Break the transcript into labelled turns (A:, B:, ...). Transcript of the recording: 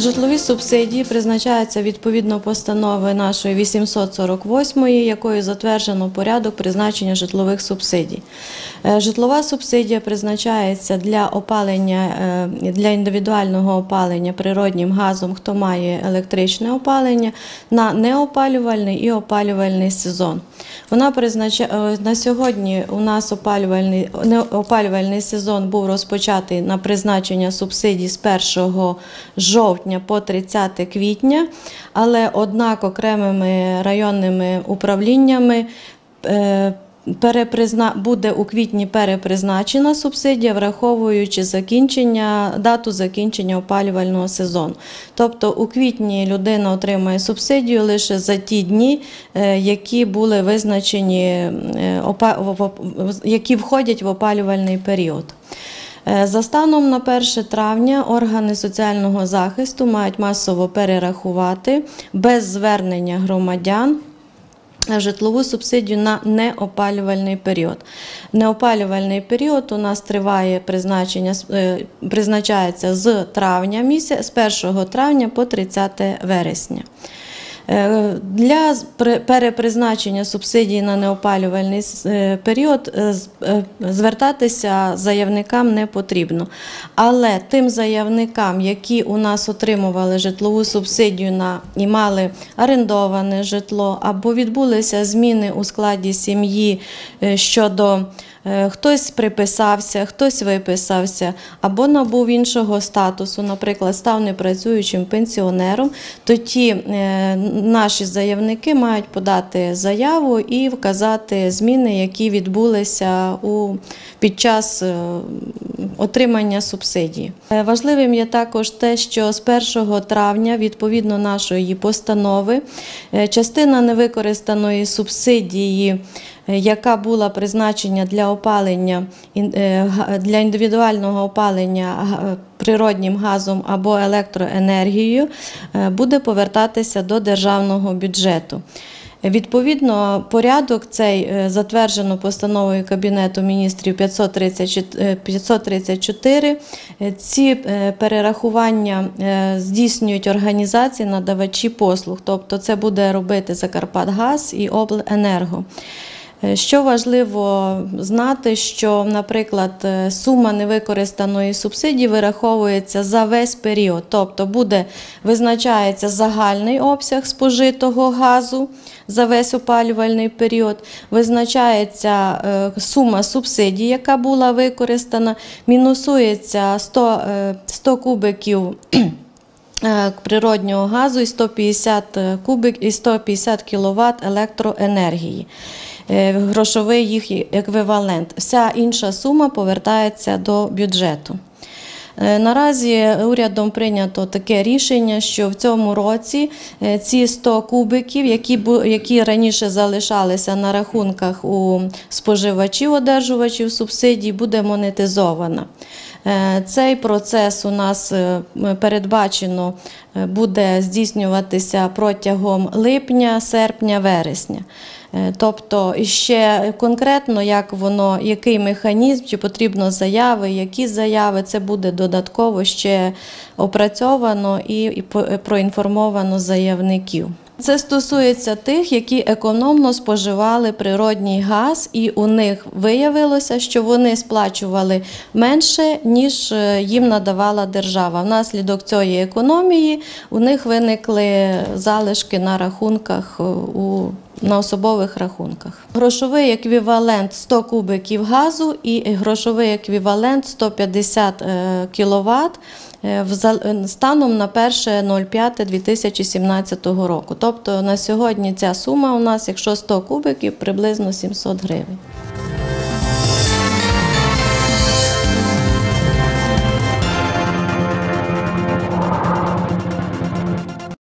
A: Житлові субсидії призначаються відповідно постанови нашої 848, якою затверджено порядок призначення житлових субсидій. Е, Житлова субсидія призначається для опалення е, для індивідуального опалення природнім газом, хто має електричне опалення, на неопалювальний і опалювальний сезон. Вона призначає на сьогодні. У нас опалювальний опалювальний сезон був розпочатий на призначення субсидій з 1 жовтня по 30 квітня, але однак окремими районними управліннями. е, Перепризна... буде у квітні перепризначена субсидія, враховуючи закінчення дату закінчення опалювального сезону. Тобто у квітні людина отримає субсидію лише за ті дні, е, які були визначені, е, які входять в опалювальний період. Е, За станом на 1 травня органи соціального захисту мають масово перерахувати без звернення громадян житлову субсидію на неопалювальний період. Неопалювальний період у нас триває призначення, е, призначається з травня місяця, з 1 травня по 30 вересня. Е, Для перепризначення субсидій на неопалювальний е, період е, звертатися заявникам не потрібно. Але тим заявникам, які у нас отримували житлову субсидію на і мали орендоване житло, або відбулися зміни у складі сім'ї щодо Хтось приписався, хтось виписався, або набув іншого статусу, наприклад, став непрацюючим пенсіонером, то ті е, наші заявники мають подати заяву і вказати зміни, які відбулися у, під час е, отримання субсидії. Е, Важливим є також те, що з 1 травня, відповідно нашої постанови, е, частина невикористаної субсидії яка була призначена для опалення для індивідуального опалення природнім газом або електроенергією, е, буде повертатися до державного бюджету. Відповідно, порядок цей е, затверджено постановою Кабінету міністрів 534. е, 534. Ці перерахування здійснюють організації надавачі послуг, тобто це буде робити Закарпатгаз і Обленерго. Е, Що важливо знати, що, наприклад, е, сума невикористаної субсидії вираховується за весь період, тобто буде визначається загальний обсяг спожитого газу за весь опалювальний період, визначається е, сума субсидій, яка була використана, мінусується 100, е, 100 кубиків. Е, Природнього газу і 150 кубик і 150 кВт електроенергії. Е, Грошовий їх еквівалент. Вся інша сума повертається до бюджету. Е, Наразі урядом прийнято таке рішення, що в цьому році е, ці 100 кубиків, які, які раніше залишалися на рахунках у споживачів, одержувачів субсидій, буде монетизована. Е, Цей процес у нас е, передбачено е, буде здійснюватися протягом липня, серпня, вересня. Тобто ще конкретно, як воно, який механізм, чи потрібно заяви, які заяви, це буде додатково ще опрацьовано і проінформовано заявників. Це стосується тих, які економно споживали природній газ, і у них виявилося, що вони сплачували менше, ніж е, їм надавала держава. Внаслідок цієї економії у них виникли залишки на рахунках е, у на особових рахунках. Грошовий еквівалент 100 кубиків газу і грошовий еквівалент 150 кВт станом на 1.05.2017 року. Тобто на сьогодні ця сума у нас, якщо 100 кубиків, приблизно 700 гривень.